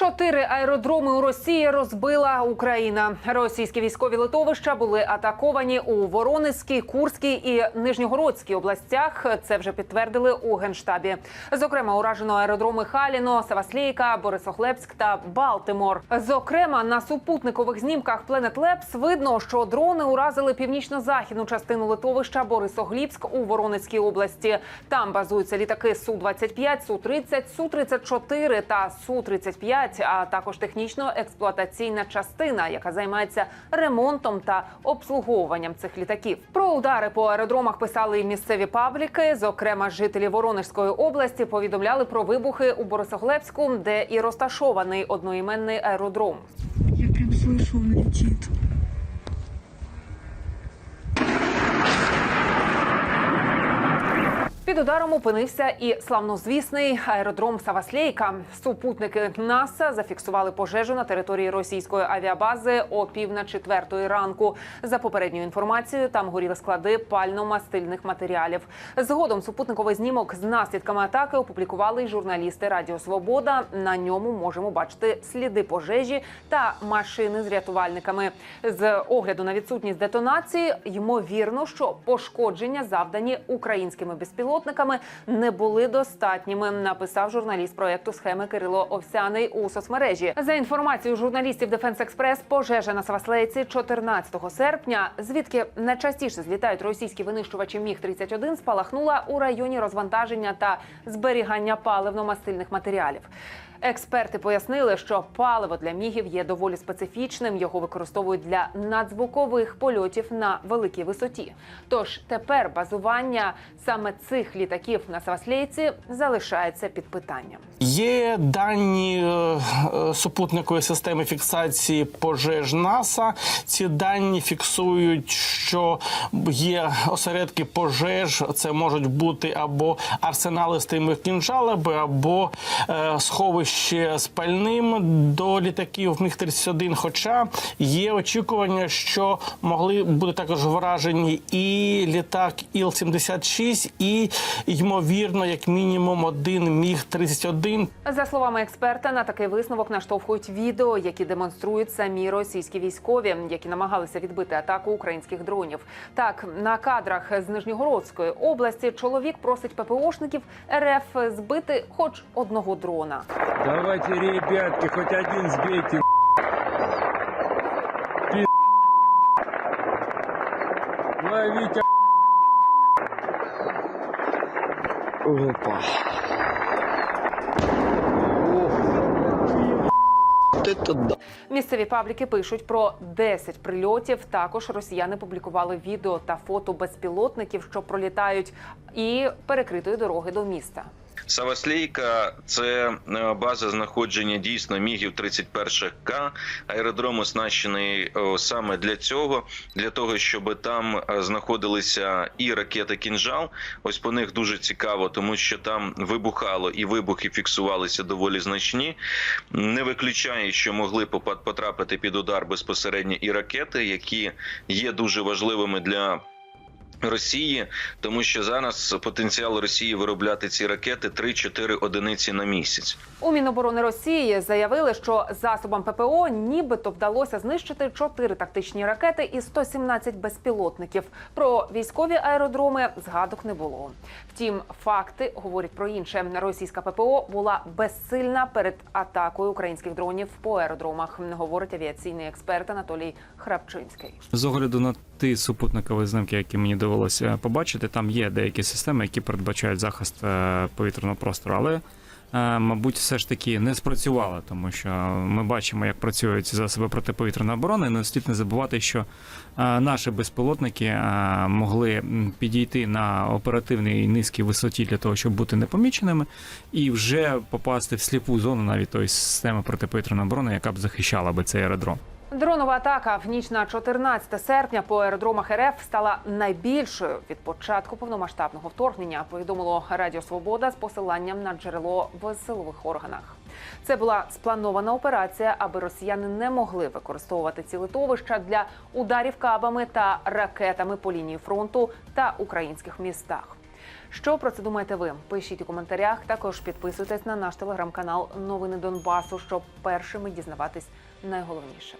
Чотири аеродроми у Росії розбила Україна. Російські військові литовища були атаковані у Воронезькій, Курській і Нижньогородській областях. Це вже підтвердили у генштабі. Зокрема, уражено аеродроми Халіно, Саваслійка, Борисоглебськ та Балтимор. Зокрема, на супутникових знімках Planet Labs видно, що дрони уразили північно-західну частину литовища Борисоглібськ у Воронезькій області. Там базуються літаки су 25 су 30 су 34 та су 35 а також технічно-експлуатаційна частина, яка займається ремонтом та обслуговуванням цих літаків. Про удари по аеродромах писали і місцеві пабліки. Зокрема, жителі Воронежської області повідомляли про вибухи у Борисоглебську, де і розташований одноіменний аеродром. Я прям слышу, он Під ударом опинився і славнозвісний аеродром Саваслейка. Супутники НАСА зафіксували пожежу на території російської авіабази о пів на четвертої ранку. За попередньою інформацією, там горіли склади пально-мастильних матеріалів. Згодом супутниковий знімок з наслідками атаки опублікували й журналісти Радіо Свобода. На ньому можемо бачити сліди пожежі та машини з рятувальниками. З огляду на відсутність детонації, ймовірно, що пошкодження завдані українськими безпілотниками не були достатніми. Написав журналіст проекту схеми Кирило Овсяний у соцмережі. За інформацією журналістів Дефенс Експрес, пожежа на Саваслейці 14 серпня, звідки найчастіше злітають російські винищувачі Міг 31 спалахнула у районі розвантаження та зберігання паливно-мастильних матеріалів. Експерти пояснили, що паливо для мігів є доволі специфічним. Його використовують для надзвукових польотів на великій висоті. Тож тепер базування саме цих літаків на Саваслейці залишається під питанням. Є дані е, е, супутникової системи фіксації пожеж НАСА. Ці дані фіксують, що є осередки пожеж. Це можуть бути або арсенали з тими кінжалами, або е, сховище з пальним до літаків Міг 31 Хоча є очікування, що могли бути також вражені і літак Іл-76, і ймовірно, як мінімум, один міг 31 За словами експерта, на такий висновок наштовхують відео, які демонструють самі російські військові, які намагалися відбити атаку українських дронів. Так, на кадрах з Нижньогородської області чоловік просить ППОшників РФ збити хоч одного дрона. Давайте, ребятки, хоть один сбейте. Ловите. Опа. Місцеві пабліки пишуть про 10 прильотів. Також росіяни публікували відео та фото безпілотників, що пролітають, і перекритої дороги до міста. Саваслійка це е, база знаходження дійсно мігів 31 к Аеродром оснащений саме для цього, для того, щоб там е, знаходилися і ракети кінжал. Ось по них дуже цікаво, тому що там вибухало і вибухи фіксувалися доволі значні. Не виключає, що могли потрапити під удар безпосередньо і ракети, які є дуже важливими для. Росії, тому що зараз потенціал Росії виробляти ці ракети 3-4 одиниці на місяць. У Міноборони Росії заявили, що засобам ППО нібито вдалося знищити 4 тактичні ракети і 117 безпілотників. Про військові аеродроми згадок не було. Втім, факти говорять про інше. Російська ППО була безсильна перед атакою українських дронів по аеродромах. Говорить авіаційний експерт Анатолій Храпчинський. З огляду на ті супутникові знімки, які мені довелося побачити, там є деякі системи, які передбачають захист е, повітряного простору, але. е, Мабуть, все ж таки не спрацювали, тому що ми бачимо, як працюють ці засоби протиповітряної оборони. Не слід не забувати, що е, наші безпілотники могли підійти на оперативній низькій висоті для того, щоб бути непоміченими, і вже попасти в сліпу зону навіть тої системи протиповітряної оборони, яка б захищала би цей аеродром. Дронова атака в ніч на 14 серпня по аеродромах РФ стала найбільшою від початку повномасштабного вторгнення. Повідомило Радіо Свобода з посиланням на джерело в силових органах. Це була спланована операція, аби росіяни не могли використовувати ці литовища для ударів кабами та ракетами по лінії фронту та українських містах. Що про це думаєте ви? Пишіть у коментарях. Також підписуйтесь на наш телеграм-канал Новини Донбасу, щоб першими дізнаватись найголовніше.